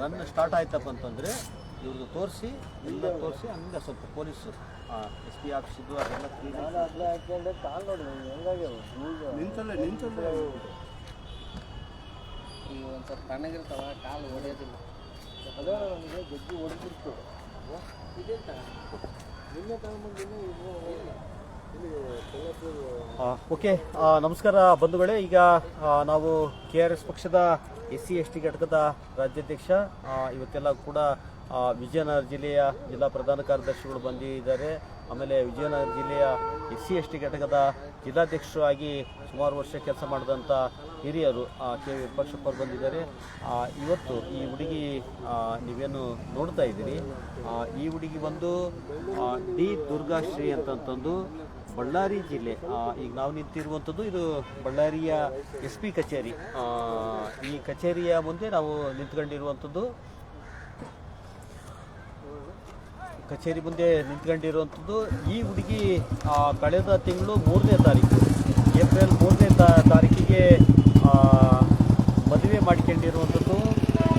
Run start ಆಯ್ತಪ್ಪ ಅಂತಂದರೆ ಇವ್ರದ್ದು ತೋರಿಸಿ ಎಲ್ಲ ತೋರಿಸಿ ಹಂಗೆ ಸ್ವಲ್ಪ ಪೊಲೀಸ್ ಎಸ್ ಪಿ ಆಫೀಸ್ ಇದ್ದು ಅದೆಲ್ಲ ನೋಡಿ ನಿಂತಲ್ಲೇ ನಿಂತಲ್ಲೇ. ಈಗ ಒಂದು ಸ್ವಲ್ಪ ತಣ್ಣಗಿರ್ತಾವ ಕಾಲು ಹೊಡೆಯೋದಿಲ್ಲ ಅದೇ ನನಗೆ ಜಗ್ಗಿ ಹೊಡೆದಿತ್ತು ಇದೆಂತ? ನಿನ್ನೆ ಇಲ್ಲಿ ಓಕೆ. ನಮಸ್ಕಾರ ಬಂಧುಗಳೇ. ಈಗ ನಾವು ಕೆ ಆರ್ ಎಸ್ ಪಕ್ಷದ ಎಸ್ ಸಿ ಎಸ್ ಟಿ ಘಟಕದ ರಾಜ್ಯಾಧ್ಯಕ್ಷ ಇವತ್ತೆಲ್ಲ ಕೂಡ ವಿಜಯನಗರ ಜಿಲ್ಲೆಯ ಜಿಲ್ಲಾ ಪ್ರಧಾನ ಕಾರ್ಯದರ್ಶಿಗಳು ಬಂದಿದ್ದಾರೆ. ಆಮೇಲೆ ವಿಜಯನಗರ ಜಿಲ್ಲೆಯ ಎಸ್ ಸಿ ಎಸ್ ಟಿ ಘಟಕದ ಜಿಲ್ಲಾಧ್ಯಕ್ಷರು ಆಗಿ ಸುಮಾರು ವರ್ಷ ಕೆಲಸ ಮಾಡಿದಂಥ ಹಿರಿಯರು ಕೆ ವಿಪಕ್ಷಪ್ಪರು ಬಂದಿದ್ದಾರೆ. ಇವತ್ತು ಈ ಹುಡುಗಿ ನೀವೇನು ನೋಡ್ತಾ ಇದ್ದೀರಿ? ಈ ಹುಡುಗಿ ಬಂದು ಡಿ ದುರ್ಗಾಶ್ರೀ ಅಂತಂತಂದು ಬಳ್ಳಾರಿ ಜಿಲ್ಲೆ ಈಗ ನಾವು ನಿಂತಿರುವಂಥದ್ದು ಇದು ಬಳ್ಳಾರಿಯ ಎಸ್ ಪಿ ಕಚೇರಿ. ಈ ಕಚೇರಿಯ ಮುಂದೆ ನಾವು ನಿಂತ್ಕೊಂಡಿರುವಂಥದ್ದು. ಕಚೇರಿ ಮುಂದೆ ನಿಂತ್ಕೊಂಡಿರುವಂಥದ್ದು. ಈ ಹುಡುಗಿ ಕಳೆದ ತಿಂಗಳು ಮೂರನೇ ತಾರೀಕು, ಏಪ್ರಿಲ್ ಮೂರನೇ ತಾರೀಕಿಗೆ ಮದುವೆ ಮಾಡಿಕೊಂಡಿರುವಂಥದ್ದು.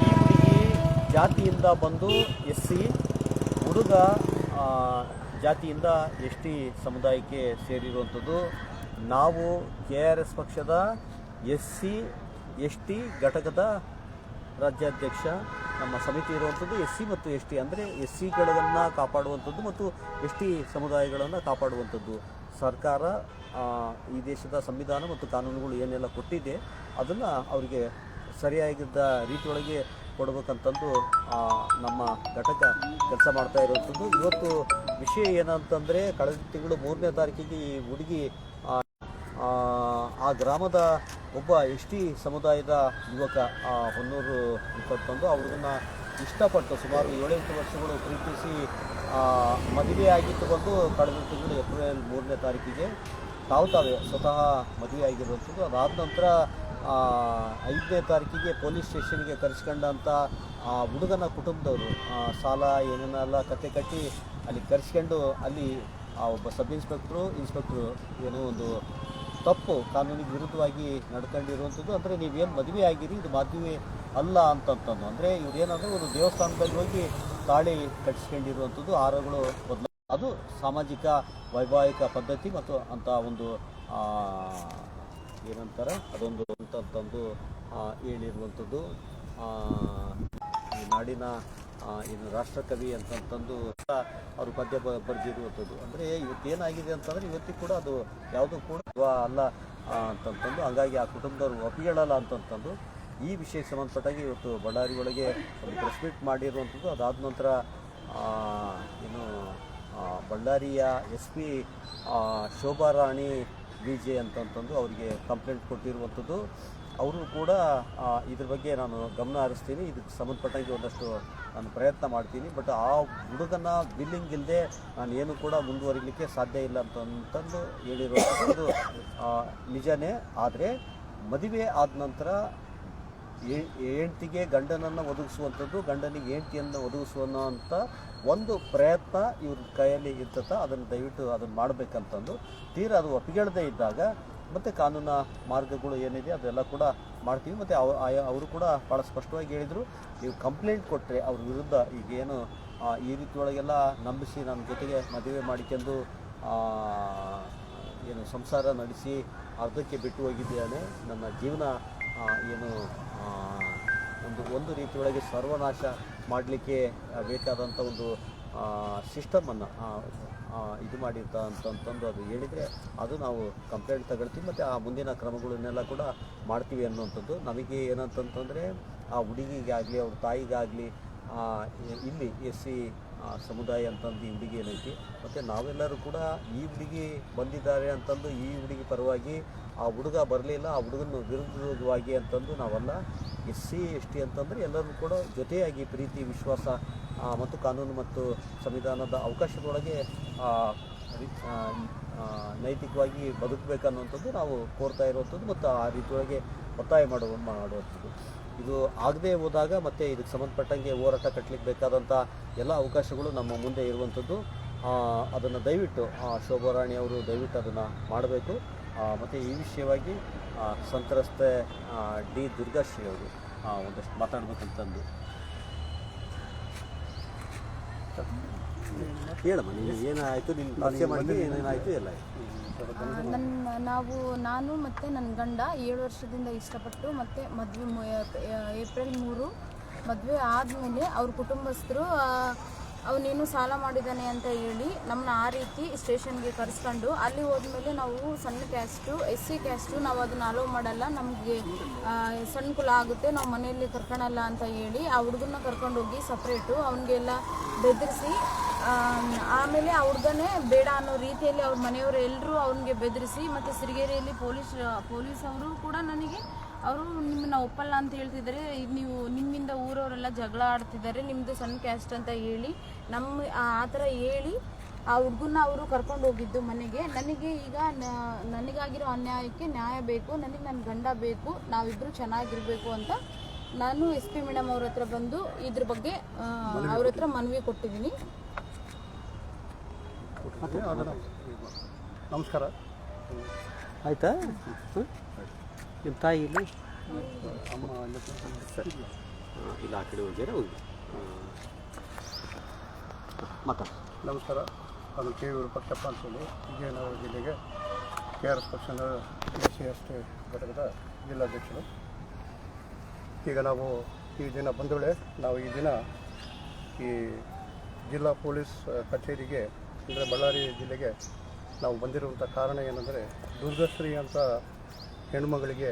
ಈ ಹುಡುಗಿ ಜಾತಿಯಿಂದ ಬಂದು ಎಸ್ ಸಿ, ಹುಡುಗ ಜಾತಿಯಿಂದ ಎಸ್ ಟಿ ಸಮುದಾಯಕ್ಕೆ ಸೇರಿರುವಂಥದ್ದು. ನಾವು ಕೆ ಆರ್ ಎಸ್ ಪಕ್ಷದ ಎಸ್ ಸಿ ಎಸ್ ಟಿ ಘಟಕದ ರಾಜ್ಯಾಧ್ಯಕ್ಷ. ನಮ್ಮ ಸಮಿತಿ ಇರುವಂಥದ್ದು ಎಸ್ ಸಿ ಮತ್ತು ಎಸ್ ಟಿ ಅಂದರೆ ಎಸ್ ಸಿಗಳನ್ನು ಕಾಪಾಡುವಂಥದ್ದು ಮತ್ತು ಎಸ್ ಟಿ ಸಮುದಾಯಗಳನ್ನು ಕಾಪಾಡುವಂಥದ್ದು. ಸರ್ಕಾರ ಈ ದೇಶದ ಸಂವಿಧಾನ ಮತ್ತು ಕಾನೂನುಗಳು ಏನೆಲ್ಲ ಕೊಟ್ಟಿದೆ ಅದನ್ನು ಅವರಿಗೆ ಸರಿಯಾಗಿದ್ದ ರೀತಿಯೊಳಗೆ ಕೊಡಬೇಕಂತಂದು ನಮ್ಮ ಘಟಕ ಕೆಲಸ ಮಾಡ್ತಾ ಇರುವಂಥದ್ದು. ಇವತ್ತು ವಿಷಯ ಏನಂತಂದರೆ ಕಳೆದ ತಿಂಗಳು ಮೂರನೇ ತಾರೀಕಿಗೆ ಈ ಹುಡುಗಿ ಆ, ಗ್ರಾಮದ ಒಬ್ಬ ಎಸ್ ಟಿ ಸಮುದಾಯದ ಯುವಕ ಹೊನ್ನೂರು ಇಪ್ಪತ್ತೊಂದು ಅವ್ರನ್ನ ಇಷ್ಟಪಟ್ಟು ಸುಮಾರು ಏಳೆಂಟು ವರ್ಷಗಳು ಪ್ರೀತಿಸಿ ಆ, ಮದುವೆ ಆಗಿತ್ತು ಬಂದು ಕಳೆದ ತಿಂಗಳು ಏಪ್ರಿಲ್ ಮೂರನೇ ತಾರೀಕಿಗೆ. ತಾವು ತಾವೇ ಸ್ವತಃ ಮದುವೆ ಆಗಿರುವಂಥದ್ದು ಅದಾದ ನಂತರ ಐದನೇ ತಾರೀಕಿಗೆ ಪೊಲೀಸ್ ಸ್ಟೇಷನ್ಗೆ ಕರೆಸ್ಕೊಂಡಂಥ ಆ ಹುಡುಗನ ಕುಟುಂಬದವರು ಸಾಲ ಏನೇನೆಲ್ಲ ಕತೆ ಕಟ್ಟಿ ಅಲ್ಲಿ ಕರೆಸ್ಕೊಂಡು ಅಲ್ಲಿ ಆ ಒಬ್ಬ ಸಬ್ ಇನ್ಸ್ಪೆಕ್ಟ್ರು ಇನ್ಸ್ಪೆಕ್ಟ್ರು ಏನೋ ಒಂದು ತಪ್ಪು ಕಾನೂನಿಗೆ ವಿರುದ್ಧವಾಗಿ ನಡ್ಕೊಂಡಿರುವಂಥದ್ದು. ಅಂದರೆ ನೀವೇನು ಮದುವೆ ಆಗಿರಿ, ಇದು ಮದುವೆ ಅಲ್ಲ ಅಂತಂತಂದು ಅಂದರೆ ಇವ್ರೇನಂದ್ರೆ ಒಂದು ದೇವಸ್ಥಾನದಲ್ಲಿ ಹೋಗಿ ತಾಳಿ ಕಟ್ಟಿಸ್ಕೊಂಡಿರುವಂಥದ್ದು ಆರೋಗಳು ಬದಲ ಅದು ಸಾಮಾಜಿಕ, ವೈವಾಹಿಕ ಪದ್ಧತಿ ಮತ್ತು ಅಂತ ಒಂದು ಏನಂತಾರೆ, ಅದೊಂದು ಅಂತಂತಂದು ಹೇಳಿರುವಂಥದ್ದು. ಈ ನಾಡಿನ ಏನು ರಾಷ್ಟ್ರಕವಿ ಅಂತಂತಂದು ಅವರು ಪದ್ಯ ಬ ಬರೆದಿರುವಂಥದ್ದು. ಅಂದರೆ ಇವತ್ತೇನಾಗಿದೆ ಅಂತಂದರೆ ಇವತ್ತಿಗೆ ಕೂಡ ಅದು ಯಾವುದೂ ಕೂಡ ಅಲ್ಲ ಅಂತಂತಂದು ಹಂಗಾಗಿ ಆ ಕುಟುಂಬದವರು ಒಪ್ಪಿಕೊಳ್ಳಲ್ಲ ಅಂತಂತಂದು ಈ ವಿಷಯಕ್ಕೆ ಸಂಬಂಧಪಟ್ಟಾಗಿ ಇವತ್ತು ಬಳ್ಳಾರಿ ಒಳಗೆ ಒಂದು ಮಾಡಿರುವಂಥದ್ದು. ಅದಾದ ನಂತರ ಏನು ಬಳ್ಳಾರಿಯ S P Shobha Rani B J ಅಂತಂತಂದು ಅವರಿಗೆ ಕಂಪ್ಲೇಂಟ್ ಕೊಟ್ಟಿರುವಂಥದ್ದು. ಅವರು ಕೂಡ ಇದ್ರ ಬಗ್ಗೆ ನಾನು ಗಮನ ಹರಿಸ್ತೀನಿ. ಇದಕ್ಕೆ ಸಂಬಂಧಪಟ್ಟಂಗೆ ಒಂದಷ್ಟು ನಾನು ಪ್ರಯತ್ನ ಮಾಡ್ತೀನಿ. ಬಟ್ ಆ ಹುಡುಗನ ಬಿಲ್ಲಿಂಗ್ ಇಲ್ಲದೆ ನಾನು ಏನು ಕೂಡ ಮುಂದುವರಿಲಿಕ್ಕೆ ಸಾಧ್ಯ ಇಲ್ಲ ಅಂತಂತಂದು ಹೇಳಿರುವಂಥದ್ದು ನಿಜನೇ. ಆದರೆ ಮದುವೆ ಆದ ನಂತರ ಹೆಂಡ್ತಿಗೆ ಗಂಡನನ್ನು ಒದಗಿಸುವಂಥದ್ದು, ಗಂಡನಿಗೆ ಹೆಂಡ್ತಿಯನ್ನು ಒದಗಿಸುವಂಥ ಒಂದು ಪ್ರಯತ್ನ ಇವ್ರ ಕೈಯಲ್ಲಿ ಇರ್ತದ. ಅದನ್ನು ದಯವಿಟ್ಟು ಅದನ್ನು ಮಾಡಬೇಕಂತಂದು. ತೀರಾ ಅದು ಒಪ್ಪಿಗೆಳದೇ ಇದ್ದಾಗ ಮತ್ತು ಕಾನೂನ ಮಾರ್ಗಗಳು ಏನಿದೆ ಅದೆಲ್ಲ ಕೂಡ ಮಾಡ್ತೀವಿ. ಮತ್ತು ಅವರು ಕೂಡ ಭಾಳ ಸ್ಪಷ್ಟವಾಗಿ ಹೇಳಿದರು, ನೀವು ಕಂಪ್ಲೇಂಟ್ ಕೊಟ್ಟರೆ ಅವ್ರ ವಿರುದ್ಧ ಈಗೇನು ಈ ರೀತಿ ಒಳಗೆಲ್ಲ ನಂಬಿಸಿ ನನ್ನ ಜೊತೆಗೆ ಮದುವೆ ಮಾಡಿಕೊಂಡು ಏನು ಸಂಸಾರ ನಡೆಸಿ ಅರ್ಧಕ್ಕೆ ಬಿಟ್ಟು ಹೋಗಿದ್ದೇನೆ. ನನ್ನ ಜೀವನ ಏನು ಒಂದು ಒಂದು ರೀತಿಯೊಳಗೆ ಸರ್ವನಾಶ ಮಾಡಲಿಕ್ಕೆ ಬೇಕಾದಂಥ ಒಂದು ಸಿಸ್ಟಮನ್ನು ಇದು ಮಾಡಿರ್ತ ಅಂತಂತಂದು ಅದು ಹೇಳಿದರೆ ಅದು ನಾವು ಕಂಪ್ಲೇಂಟ್ ತಗೊಳ್ತೀವಿ ಮತ್ತು ಆ ಮುಂದಿನ ಕ್ರಮಗಳನ್ನೆಲ್ಲ ಕೂಡ ಮಾಡ್ತೀವಿ ಅನ್ನುವಂಥದ್ದು. ನಮಗೆ ಏನಂತಂತಂದರೆ ಆ ಹುಡುಗಿಗಾಗಲಿ, ಅವ್ರ ತಾಯಿಗಾಗಲಿ ಇಲ್ಲಿ ಎಸ್ ಸಿ ಸಮುದಾಯ ಅಂತಂದು ಈ ಹುಡುಗಿ ಏನೈತಿ. ಮತ್ತು ನಾವೆಲ್ಲರೂ ಕೂಡ ಈ ಹುಡುಗಿ ಬಂದಿದ್ದಾರೆ ಅಂತಂದು ಈ ಹುಡುಗಿ ಪರವಾಗಿ ಆ ಹುಡುಗ ಬರಲಿಲ್ಲ ಆ ಹುಡುಗನ ವಿರುದ್ಧವಾಗಿ ಅಂತಂದು ನಾವೆಲ್ಲ ಎಸ್ ಸಿ, ಎಸ್ ಟಿ ಅಂತಂದರೆ ಎಲ್ಲರೂ ಕೂಡ ಜೊತೆಯಾಗಿ ಪ್ರೀತಿ, ವಿಶ್ವಾಸ ಮತ್ತು ಕಾನೂನು ಮತ್ತು ಸಂವಿಧಾನದ ಅವಕಾಶದೊಳಗೆ ನೈತಿಕವಾಗಿ ಬದುಕಬೇಕನ್ನುವಂಥದ್ದು ನಾವು ಕೋರ್ತಾ ಇರುವಂಥದ್ದು ಮತ್ತು ಆ ರೀತಿಯೊಳಗೆ ಒತ್ತಾಯ ಮಾಡುವ, ಮಾಡುವಂಥದ್ದು. ಇದು ಆಗದೆ ಹೋದಾಗ ಮತ್ತು ಇದಕ್ಕೆ ಸಂಬಂಧಪಟ್ಟಂಗೆ ಹೋರಾಟ ಕಟ್ಟಲಿಕ್ಕೆ ಬೇಕಾದಂಥ ಎಲ್ಲ ಅವಕಾಶಗಳು ನಮ್ಮ ಮುಂದೆ ಇರುವಂಥದ್ದು. ಅದನ್ನು ದಯವಿಟ್ಟು ಶೋಭಾರಾಣಿ ಅವರು ದಯವಿಟ್ಟು ಅದನ್ನು ಮಾಡಬೇಕು. ಮತ್ತು ಈ ವಿಷಯವಾಗಿ ಸಂತ್ರಸ್ತೆ ಡಿ ದುರ್ಗಾಶ್ರೀ ಅವರು ಒಂದಷ್ಟು ಮಾತಾಡ್ಬೇಕಂತಂದು. ಹೇಳಮ್ಮ ನೀನು ಏನಾಯಿತು? ನಿನ್ನ ಪರಿಚಯ ಮಾಡಿ ಏನೇನಾಯಿತು ಎಲ್ಲ? ನನ್ನ ನಾವು ನಾನು ಮತ್ತು ನನ್ನ ಗಂಡ ಏಳು ವರ್ಷದಿಂದ ಇಷ್ಟಪಟ್ಟು ಮತ್ತು ಮದುವೆ ಏಪ್ರಿಲ್ ಮೂರು ಮದುವೆ ಆದಮೇಲೆ ಅವ್ರ ಕುಟುಂಬಸ್ಥರು ಅವನೇನು ಸಾಲ ಮಾಡಿದ್ದಾನೆ ಅಂತ ಹೇಳಿ ನಮ್ಮನ್ನ ಆ ರೀತಿ ಸ್ಟೇಷನ್ಗೆ ಕರೆಸ್ಕೊಂಡು ಅಲ್ಲಿ ಹೋದ್ಮೇಲೆ ನಾವು ಸಣ್ಣ ಕ್ಯಾಸ್ಟು ಎಸ್ ಸಿ ಕ್ಯಾಸ್ಟು ನಾವು ಅದನ್ನ ಅಲೋ ಮಾಡಲ್ಲ. ನಮಗೆ ಸಣ್ಣ ಕುಲ ಆಗುತ್ತೆ, ನಾವು ಮನೆಯಲ್ಲಿ ಕರ್ಕೊಳಲ್ಲ ಅಂತ ಹೇಳಿ ಆ ಹುಡುಗನ್ನ ಕರ್ಕೊಂಡೋಗಿ ಸಪ್ರೇಟು ಅವನಿಗೆಲ್ಲ ಬೆದರಿಸಿ ಆಮೇಲೆ ಆ ಹುಡುಗನೇ ಬೇಡ ಅನ್ನೋ ರೀತಿಯಲ್ಲಿ ಅವ್ರ ಮನೆಯವರು ಎಲ್ಲರೂ ಅವನಿಗೆ ಬೆದರಿಸಿ ಮತ್ತು ಸಿರಿಗೆರೆಯಲ್ಲಿ ಪೊಲೀಸ್ ಪೊಲೀಸ್ ಅವರು ಕೂಡ ನನಗೆ ಅವರು ನಿಮ್ಮನ್ನ ಒಪ್ಪಲ್ಲ ಅಂತ ಹೇಳ್ತಿದ್ದಾರೆ. ಈಗ ನೀವು ನಿಮ್ಮಿಂದ ಊರವರೆಲ್ಲ ಜಗಳ ಆಡ್ತಿದ್ದಾರೆ. ನಿಮ್ಮದು ಸಣ್ಣ ಕ್ಯಾಸ್ಟ್ ಅಂತ ಹೇಳಿ ನಮ್ಮ ಆ ಥರ ಹೇಳಿ ಆ ಹುಡುಗನ್ನ ಅವರು ಕರ್ಕೊಂಡು ಹೋಗಿದ್ದು ಮನೆಗೆ. ನನಗೆ ಈಗ ನ- ನನಗಾಗಿರೋ ಅನ್ಯಾಯಕ್ಕೆ ನ್ಯಾಯ ಬೇಕು ನನಗೆ ನನ್ನ ಗಂಡ ಬೇಕು ನಾವಿಬ್ಬರು ಚೆನ್ನಾಗಿರಬೇಕು ಅಂತ ನಾನು ಎಸ್ ಪಿ ಮೇಡಮ್ ಅವ್ರ ಹತ್ರ ಬಂದು ಇದ್ರ ಬಗ್ಗೆ ಅವ್ರ ಹತ್ರ ಮನವಿ ಕೊಟ್ಟಿದ್ದೀನಿ. ನಮಸ್ಕಾರ. ಆಯಿತಾ? ನಿಮ್ಮ ತಾಯಿ ಇಲ್ಲಿ? ಅಮ್ಮ ಅಲ್ಲಿ ಸರಿ ಇಲ್ಲ ಆ ಕಡೆ ಹೋಗ್ಯಾರ ಹೋಗಿ. ಮಾತಾಡ. ನಮಸ್ಕಾರ. ನಾನು ಕೆ ವಿರೂಪಕ್ಷಪ್ಪ ಅಂತೇಳಿ ವಿಜಯನಗರ ಜಿಲ್ಲೆಗೆ ಕೆ ಆರ್ ಎಸ್ ಪಕ್ಷದ ಎಸ್ ಸಿ ಎಸ್ ಟಿ ಘಟಕದ ಜಿಲ್ಲಾಧ್ಯಕ್ಷರು. ಈಗ ನಾವು ಈ ದಿನ ಬಂದೊಳೆ ನಾವು ಈ ದಿನ ಈ ಜಿಲ್ಲಾ ಪೊಲೀಸ್ ಕಚೇರಿಗೆ ಅಂದರೆ ಬಳ್ಳಾರಿ ಜಿಲ್ಲೆಗೆ ನಾವು ಬಂದಿರುವಂಥ ಕಾರಣ ಏನಂದರೆ ದುರ್ಗಶ್ರೀ ಅಂತ ಹೆಣ್ಮಗಳಿಗೆ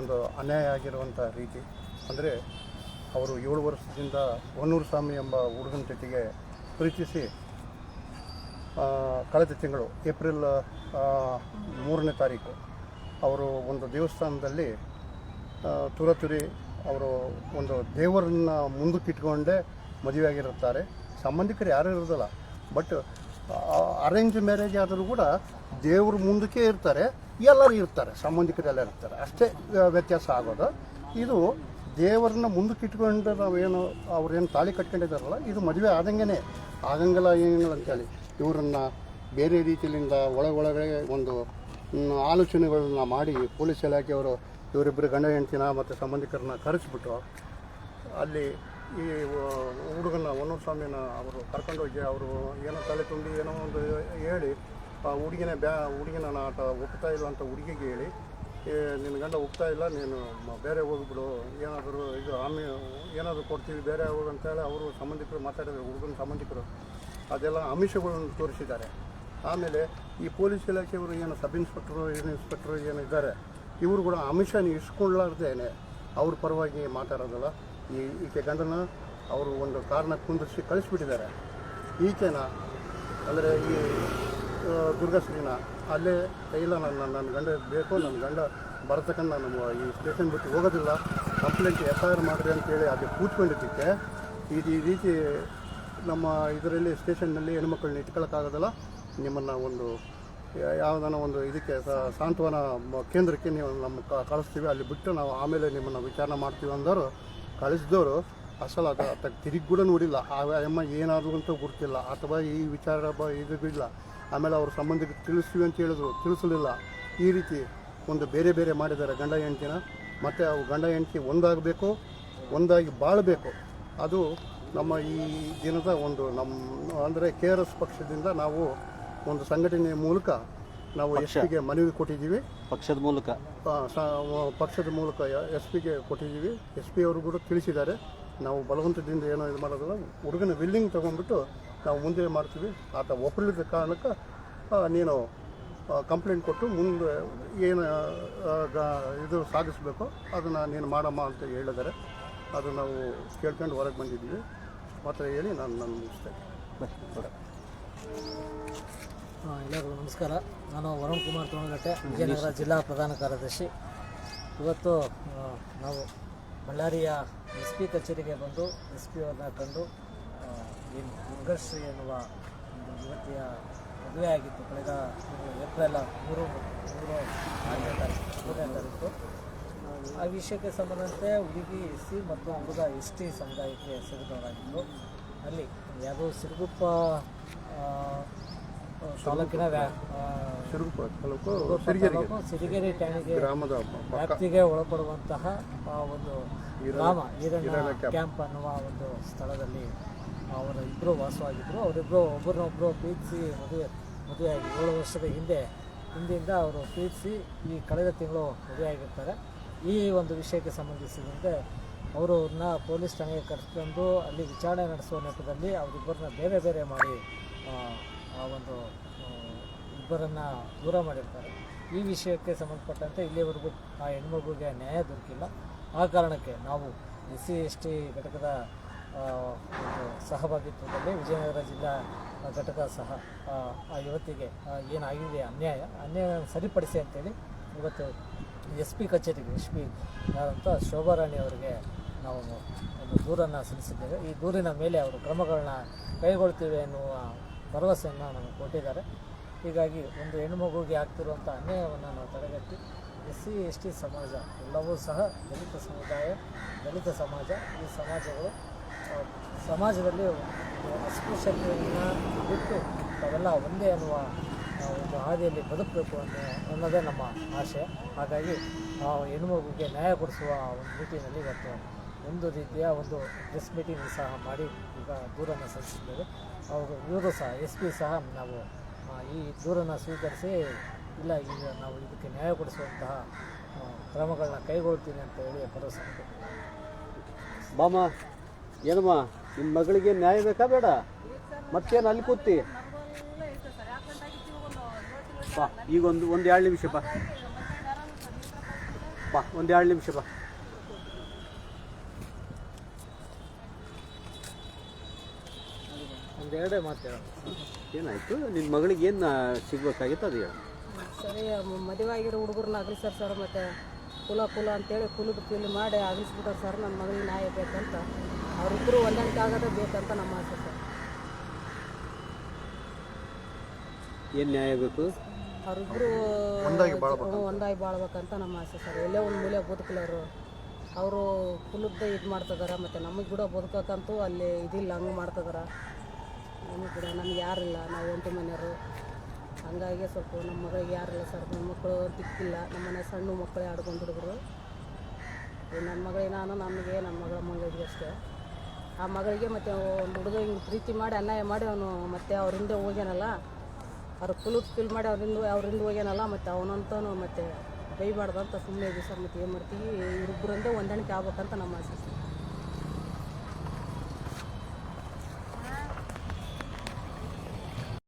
ಒಂದು ಅನ್ಯಾಯ ಆಗಿರುವಂಥ ರೀತಿ. ಅಂದರೆ ಅವರು ಏಳು ವರ್ಷದಿಂದ ಹೊನ್ನೂರು ಸ್ವಾಮಿ ಎಂಬ ಹುಡುಗನ ಜೊತೆಗೆ ಪ್ರೀತಿಸಿ ಕಳೆದ ತಿಂಗಳು ಏಪ್ರಿಲ್ ಮೂರನೇ ತಾರೀಕು ಅವರು ಒಂದು ದೇವಸ್ಥಾನದಲ್ಲಿ ತುರತುರಿ ಅವರು ಒಂದು ದೇವರನ್ನ ಮುಂದಕ್ಕಿಟ್ಕೊಂಡೇ ಮದುವೆ ಆಗಿರುತ್ತಾರೆ. ಸಂಬಂಧಿಕರು ಯಾರೂ ಇರೋದಿಲ್ಲ ಬಟ್ ಅರೇಂಜ್ ಮ್ಯಾರೇಜ್ ಆದರೂ ಕೂಡ ದೇವ್ರ ಮುಂದಕ್ಕೆ ಇರ್ತಾರೆ, ಎಲ್ಲರೂ ಇರ್ತಾರೆ, ಸಂಬಂಧಿಕರೆಲ್ಲ ಇರ್ತಾರೆ. ಅಷ್ಟೇ ವ್ಯತ್ಯಾಸ ಆಗೋದು. ಇದು ದೇವರನ್ನ ಮುಂದಕ್ಕೆ ಇಟ್ಕೊಂಡು ನಾವೇನು, ಅವ್ರೇನು ತಾಳಿ ಕಟ್ಕೊಂಡಿದ್ದಾರಲ್ಲ, ಇದು ಮದುವೆ ಆದಂಗೆ ಆಗಂಗಿಲ್ಲ, ಏನಿಲ್ಲ ಅಂತೇಳಿ. ಇವರನ್ನು ಬೇರೆ ರೀತಿಯಿಂದ ಒಳಗೊಳಗಡೆ ಒಂದು ಆಲೋಚನೆಗಳನ್ನ ಮಾಡಿ ಪೊಲೀಸ್ ಇಲಾಖೆಯವರು ಇವರಿಬ್ಬರು ಗಂಡ ಹೆಂಡ್ತಿನ ಮತ್ತು ಸಂಬಂಧಿಕರನ್ನ ಕರೆಸಿಬಿಟ್ಟು ಅಲ್ಲಿ ಈ ಹುಡುಗನ ಒನ್ನೂರು ಸ್ವಾಮಿನ ಅವರು ಕರ್ಕೊಂಡೋಗಿ ಅವರು ಏನೋ ತಲೆ ತುಂಬಿ ಏನೋ ಒಂದು ಹೇಳಿ ಆ ಹುಡುಗಿನ ಬ್ಯಾ, ಹುಡುಗಿನ ಆಟ ಒಪ್ತಾ ಇಲ್ಲ ಅಂತ ಹುಡುಗಿಗೆ ಹೇಳಿ ನಿನ್ನ ಗಂಡ ಒಪ್ತಾ ಇಲ್ಲ, ನೀನು ಬೇರೆ ಹೋಗ್ಬಿಡು ಏನಾದರೂ ಇದು ಆಮಿ, ಏನಾದರೂ ಕೊಡ್ತೀವಿ, ಬೇರೆ ಹೋಗು ಅಂತೇಳಿ ಅವರು ಸಂಬಂಧಿಕರು ಮಾತಾಡಿದ್ರು, ಹುಡುಗನ ಸಂಬಂಧಿಕರು. ಅದೆಲ್ಲ ಆಮಿಷಗಳನ್ನು ತೋರಿಸಿದ್ದಾರೆ. ಆಮೇಲೆ ಈ ಪೊಲೀಸ್ ಇಲಾಖೆಯವರು ಏನು ಸಬ್ ಇನ್ಸ್ಪೆಕ್ಟ್ರು ಏನು ಇನ್ಸ್ಪೆಕ್ಟ್ರು ಏನು ಇದ್ದಾರೆ, ಇವರು ಕೂಡ ಆಮಿಷನ ಇಸ್ಕೊಳ್ಳಾರ್ದೇನೆ. ಅವ್ರ ಪರವಾಗಿ ಮಾತಾಡೋದಲ್ಲ. ಈ, ಈಕೆ ಗಂಡನ ಅವರು ಒಂದು ಕಾರಣ ಕುಂದಿರಿಸಿ ಕಳಿಸ್ಬಿಟ್ಟಿದ್ದಾರೆ. ಈಕೆನ, ಅಂದರೆ ಈ ದುರ್ಗಶ್ರೀನ ಅಲ್ಲೇ ಇಲ್ಲ ನನ್ನ ನನ್ನ ಗಂಡ ಬೇಕು ನನ್ನ ಗಂಡ ಬರತಕ್ಕಂಥ ನಾನು ಈ ಸ್ಟೇಷನ್ ಬಿಟ್ಟು ಹೋಗೋದಿಲ್ಲ. ಕಂಪ್ಲೇಂಟ್ ಎಫ್ ಐ ಆರ್ ಮಾಡಿರಿ ಅಂತೇಳಿ ಅದು ಕೂತ್ಕೊಂಡಿದ್ದಕ್ಕೆ. ಇದು ಈ ರೀತಿ ನಮ್ಮ ಇದರಲ್ಲಿ ಸ್ಟೇಷನ್ನಲ್ಲಿ ಹೆಣ್ಮಕ್ಳನ್ನ ಇಟ್ಕೊಳ್ಳೋಕ್ಕಾಗೋದಿಲ್ಲ ನಿಮ್ಮನ್ನು ಒಂದು ಯಾವುದಾನ ಒಂದು ಇದಕ್ಕೆ ಸಾಂತ್ವನ ಕೇಂದ್ರಕ್ಕೆ ನೀವು ನಮ್ಮ ಕಳಿಸ್ತೀವಿ. ಅಲ್ಲಿ ಬಿಟ್ಟು ನಾವು ಆಮೇಲೆ ನಿಮ್ಮನ್ನು ವಿಚಾರಣೆ ಮಾಡ್ತೀವಿ ಅಂದವರು, ಕಳಿಸಿದವರು ಅಸಲು ಅದು ತಿರುಗಿ ಕೂಡ ನೋಡಿಲ್ಲ. ಆ ಅಮ್ಮ ಏನಾದರೂ ಅಂತ ಗೊತ್ತಿಲ್ಲ. ಅಥವಾ ಈ ವಿಚಾರ ಬ ಇದು ಇಲ್ಲ ಆಮೇಲೆ ಅವ್ರ ಸಂಬಂಧಕ್ಕೆ ತಿಳಿಸ್ತೀವಿ ಅಂತ ಹೇಳಿದ್ರು. ತಿಳಿಸಲಿಲ್ಲ. ಈ ರೀತಿ ಒಂದು ಬೇರೆ ಬೇರೆ ಮಾಡಿದ್ದಾರೆ ಗಂಡ ಹೆಂಡ್ತಿನ. ಮತ್ತು ಅವು ಗಂಡ ಹೆಂಡತಿ ಒಂದಾಗಬೇಕು ಒಂದಾಗಿ ಬಾಳಬೇಕು. ಅದು ನಮ್ಮ ಈ ದಿನದ ಒಂದು ನಮ್ಮ ಅಂದರೆ ಕೆ ಆರ್ ಎಸ್ ಪಕ್ಷದಿಂದ ನಾವು ಒಂದು ಸಂಘಟನೆಯ ಮೂಲಕ ನಾವು ಎಸ್ ಪಿಗೆ ಮನವಿ ಕೊಟ್ಟಿದ್ದೀವಿ. ಪಕ್ಷದ ಮೂಲಕ. ಪಕ್ಷದ ಮೂಲಕ ಎಸ್ ಪಿಗೆ ಕೊಟ್ಟಿದ್ದೀವಿ. ಎಸ್ ಪಿ ಅವರು ಕೂಡ ತಿಳಿಸಿದ್ದಾರೆ. ನಾವು ಬಲವಂತದಿಂದ ಏನೋ ಇದು ಮಾಡೋದಿಲ್ಲ ಹುಡುಗನ ವಿಲ್ಲಿಂಗ್ ತೊಗೊಂಡ್ಬಿಟ್ಟು ನಾವು ಮುಂದೆ ಮಾಡ್ತೀವಿ. ಆತ ಒಪ್ಪಲಿದ್ದ ಕಾರಣಕ್ಕೆ ನೀನು ಕಂಪ್ಲೇಂಟ್ ಕೊಟ್ಟು ಮುಂದೆ ಏನು ಇದು ಸಾಗಿಸ್ಬೇಕು ಅದನ್ನು ನೀನು ಮಾಡಮ್ಮ ಅಂತ ಹೇಳಿದ್ದಾರೆ. ಅದು ನಾವು ಕೇಳ್ಕೊಂಡು ಹೊರಗೆ ಬಂದಿದ್ದೀವಿ. ಮಾತ್ರ ಹೇಳಿ ನಾನು ನಾನು ಮುಗಿಸ್ತೇನೆ ಎಲ್ಲರಿಗೂ ನಮಸ್ಕಾರ. ನಾನು ವರುಣ್ ಕುಮಾರ್ ತೋಣಗಟ್ಟೆ, ವಿಜಯನಗರ ಜಿಲ್ಲಾ ಪ್ರಧಾನ ಕಾರ್ಯದರ್ಶಿ. ಇವತ್ತು ನಾವು ಬಳ್ಳಾರಿಯ ಎಸ್ ಪಿ ಕಚೇರಿಗೆ ಬಂದು, ಎಸ್ ಪಿ ಅವ್ರನ್ನ ಕಂಡು ಏನು ದುರ್ಗಶ್ರೀ ಎನ್ನುವ ಒಂದು ಯುವತಿಯ ಮದುವೆ ಆಗಿತ್ತು. ಕಳೆದ ಏಪ್ರಿಲ್ ಮೂರು ಮೂರು ಆರನೇ ತಾರೀಕು ಮೂರನೇ ತಾರೀಕು. ಆ ವಿಷಯಕ್ಕೆ ಸಂಬಂಧಂತೆ ಹುಡುಗಿ ಎಸ್ ಸಿ ಮತ್ತು ಹುಡುಗ ಎಸ್ ಟಿ ಸಮುದಾಯಕ್ಕೆ ಸೇರಿದವರಾಗಿದ್ದರು ಅಲ್ಲಿ ಯಾವುದೋ ಸಿರುಗುಪ್ಪ ತಾಲೂಕಿನ ಸಿರುಗುಪ್ಪ ತಾಲೂಕು ಸಿರಿಗೆರೆ. ಠಾಣೆಗೆ ಗ್ರಾಮದ ವ್ಯಾಪ್ತಿಗೆ ಒಳಪಡುವಂತಹ ಒಂದು ಗ್ರಾಮ ಈರಣ್ಣ ಕ್ಯಾಂಪ್ ಅನ್ನುವ ಒಂದು ಸ್ಥಳದಲ್ಲಿ ಅವರ ಇಬ್ಬರು ವಾಸವಾಗಿದ್ದರು ಅವರಿಬ್ಬರು ಒಬ್ಬರನ್ನೊಬ್ಬರು ಪ್ರೀತಿಸಿ ಮದುವೆ ಮದುವೆಯಾಗಿ ಏಳು ವರ್ಷದ ಹಿಂದೆ ಹಿಂದಿಂದ ಅವರು ಪ್ರೀತಿಸಿ ಈ ಕಳೆದ ತಿಂಗಳು ಮದುವೆಯಾಗಿರ್ತಾರೆ. ಈ ಒಂದು ವಿಷಯಕ್ಕೆ ಸಂಬಂಧಿಸಿದಂತೆ ಅವರನ್ನ ಪೊಲೀಸ್ ಠಾಣೆಗೆ ಕರೆಸ್ಕೊಂಡು ಅಲ್ಲಿ ವಿಚಾರಣೆ ನಡೆಸುವ ನೆಪದಲ್ಲಿ ಅವರಿಬ್ಬರನ್ನ ಬೇರೆ ಬೇರೆ ಮಾಡಿ ಆ, ಒಂದು ಇಬ್ಬರನ್ನು ದೂರ ಮಾಡಿರ್ತಾರೆ. ಈ ವಿಷಯಕ್ಕೆ ಸಂಬಂಧಪಟ್ಟಂತೆ ಇಲ್ಲಿವರೆಗೂ ಆ ಹೆಣ್ಮಗುಗೆ ನ್ಯಾಯ ದೊರಕಿಲ್ಲ. ಆ ಕಾರಣಕ್ಕೆ ನಾವು ಎಸ್ ಸಿ ಎಸ್ ಟಿ ಘಟಕದ ಸಹಭಾಗಿತ್ವದಲ್ಲಿ ವಿಜಯನಗರ ಜಿಲ್ಲಾ ಘಟಕ ಸಹ ಆ, ಯುವತಿಗೆ ಏನಾಗಿದೆ ಅನ್ಯಾಯ ಅನ್ಯಾಯ ಸರಿಪಡಿಸಿ ಅಂತೇಳಿ ಇವತ್ತು ಎಸ್ ಪಿ ಕಚೇರಿಗೆ ಎಸ್ ಪಿ ಯಾರಂತ ಶೋಭಾರಾಣಿ ಅವರಿಗೆ ನಾವು ಒಂದು ದೂರನ್ನು ಸಲ್ಲಿಸಿದ್ದೇವೆ. ಈ ದೂರಿನ ಮೇಲೆ ಅವರು ಕ್ರಮಗಳನ್ನ ಕೈಗೊಳ್ತೀವಿ ಎನ್ನುವ ಭರವಸೆಯನ್ನು ನಮಗೆ ಕೊಟ್ಟಿದ್ದಾರೆ. ಹೀಗಾಗಿ ಒಂದು ಹೆಣ್ಣುಮಗುವಿಗೆ ಆಗ್ತಿರುವಂಥ ಅನ್ಯಾಯವನ್ನು ನಾವು ತಡೆಗಟ್ಟಿ ಎಸ್ ಸಿ ಎಸ್ ಟಿ ಸಮಾಜ ಎಲ್ಲವೂ ಸಹ ದಲಿತ ಸಮುದಾಯ ದಲಿತ ಸಮಾಜ ಈ ಸಮಾಜಗಳು ಸಮಾಜದಲ್ಲಿ ಅಸ್ಪೃಶ್ಯತೆಯನ್ನು ಬಿಟ್ಟು ಅವೆಲ್ಲ ಒಂದೇ ಅನ್ನುವ ಒಂದು ಹಾದಿಯಲ್ಲಿ ಬದುಕಬೇಕು ಅನ್ನೋ ಅನ್ನೋದೇ ನಮ್ಮ ಆಶೆ ಹಾಗಾಗಿ ಆ ಹೆಣ್ಮಗುಗೆ ನ್ಯಾಯ ಕೊಡಿಸುವ ಒಂದು ಮೀಟಿಂಗಲ್ಲಿ ಇವತ್ತು ಒಂದು ರೀತಿಯ ಒಂದು ಪ್ರೆಸ್ ಮೀಟಿಂಗ್ ಸಹ ಮಾಡಿ ಈಗ ದೂರನ್ನು ಸಲ್ಲಿಸಿದ್ದೇವೆ. ಅವರು, ಇವರು ಸಹ, ಎಸ್ ಪಿ ಸಹ ನಾವು ಈ ದೂರನ್ನು ಸ್ವೀಕರಿಸಿ ಇಲ್ಲ, ಈಗ ನಾವು ಇದಕ್ಕೆ ನ್ಯಾಯ ಕೊಡಿಸುವಂತಹ ಕ್ರಮಗಳನ್ನ ಕೈಗೊಳ್ತೀನಿ ಅಂತ ಹೇಳಿ ಭರವಸೆ ಬಾಮ ಏನಮ್ಮ ನಿಮ್ಮ ಮಗಳಿಗೆ ನ್ಯಾಯ ಬೇಕಾ ಬೇಡ? ಮತ್ತೇನು ಅಲ್ಲಿ ಕೂತಿ? ಬಾ ಈಗ ಒಂದು ಒಂದು ಎರಡು ನಿಮಿಷ ಬಾ. ಬಾ ಒಂದು ಎರಡು ನಿಮಿಷ ಬಾ. ಒಂದೆರಡೇ ಮಾತು ಏನಾಯ್ತು? ನಿನ್ನ ಮಗಳಿಗೆ ಏನು ಸಿಗ್ಬೇಕಾಗಿತ್ತು ಅದು ಹೇಳಿ. ಸರಿ ಮದುವೆ ಆಗಿರೋ ಹುಡುಗರನ್ನ ಅಗಲಿಸ್ತಾರೆ ಸರ್ ಮತ್ತು ಕುಲ ಕುಲ ಅಂತೇಳಿ ಕುಲದ ಕೂಲಿ ಮಾಡಿ ಅಗಲಿಸ್ಬಿಟ್ಟಾರೆ ಸರ್ ನನ್ನ ಮಗಳಿಗೆ ನ್ಯಾಯ ಬೇಕಂತ. ಅವರಿಬ್ಬರು ಹೊಂದಾಣಿಕೆ ಆಗೋದೇ ಬೇಕಂತ ನಮ್ಮ ಆಸೆ ಸರ್. ಏನು ನ್ಯಾಯ ಬೇಕು? ಅವರಿಬ್ಬರು ಒಂದಾಗಿ ಬಾಳ್ಬೇಕಂತ. ನಮ್ಮ ಆಸೆ ಸರ್. ಎಲ್ಲೇ ಒಂದು ಮೂಲೆ ಬದುಕಲರು ಅವರು ಕುಲದ ಇದು ಮಾಡ್ತಿದಾರೆ ಮತ್ತು ನಮಗೆ ಕೂಡ ಬದುಕಕ್ಕಂತೂ ಅಲ್ಲಿ ಇದಿಲ್ಲ ಹಂಗೆ ಮಾಡ್ತಿದ್ದಾರೆ ನಮಗೆ ಕೂಡ ನಮ್ಗೆ ಯಾರಿಲ್ಲ ನಾವು ಒಂಟಿ ಮನೆಯವರು. ಹಂಗಾಗಿ ಸ್ವಲ್ಪ ನಮ್ಮ ಮಗಳಿಗೆ ಯಾರಿಲ್ಲ ಸರ್, ನಮ್ಮ ಮಕ್ಕಳು ದಿಕ್ಕಿಲ್ಲ. ನಮ್ಮ ಮನೆ ಸಣ್ಣ ಮಕ್ಕಳೇ ಆಡ್ಕೊಂಡು ಹುಡುಗರು. ನನ್ನ ಮಗಳಿಗೆ ನಾನು ನಮಗೆ ನನ್ನ ಮಗಳ ಮಗಳಿಗೆ ಅಷ್ಟೇ. ಆ ಮಗಳಿಗೆ ಮತ್ತು ಒಂದು ಹುಡುಗ ಹಿಂಗೆ ಪ್ರೀತಿ ಮಾಡಿ, ಅನ್ಯಾಯ ಮಾಡಿ ಅವನು ಮತ್ತೆ ಅವ್ರ ಹಿಂದೆ ಹೋಗ್ಯಾನಲ್ಲ, ಅವ್ರ ಕುಲುತ್ ಫಿಲ್ ಮಾಡಿ ಅವ್ರಿಂದ ಹಿಂದೆ ಹೋಗ್ಯಾನಲ್ಲ, ಮತ್ತು ಅವನಂತನು ಮತ್ತೆ ಬೈಬಾರ್ದು ಅಂತ ಸುಮ್ಮನೆ ಇದ್ದೀವಿ ಸರ್. ಮತ್ತು ಏನು ಮಾಡ್ತೀವಿ? ಇಬ್ಬರಂದೇ ಹೊಂದಾಣಿಕೆ ಆಗ್ಬೇಕಂತ ನಮ್ಮ ಆಸೆ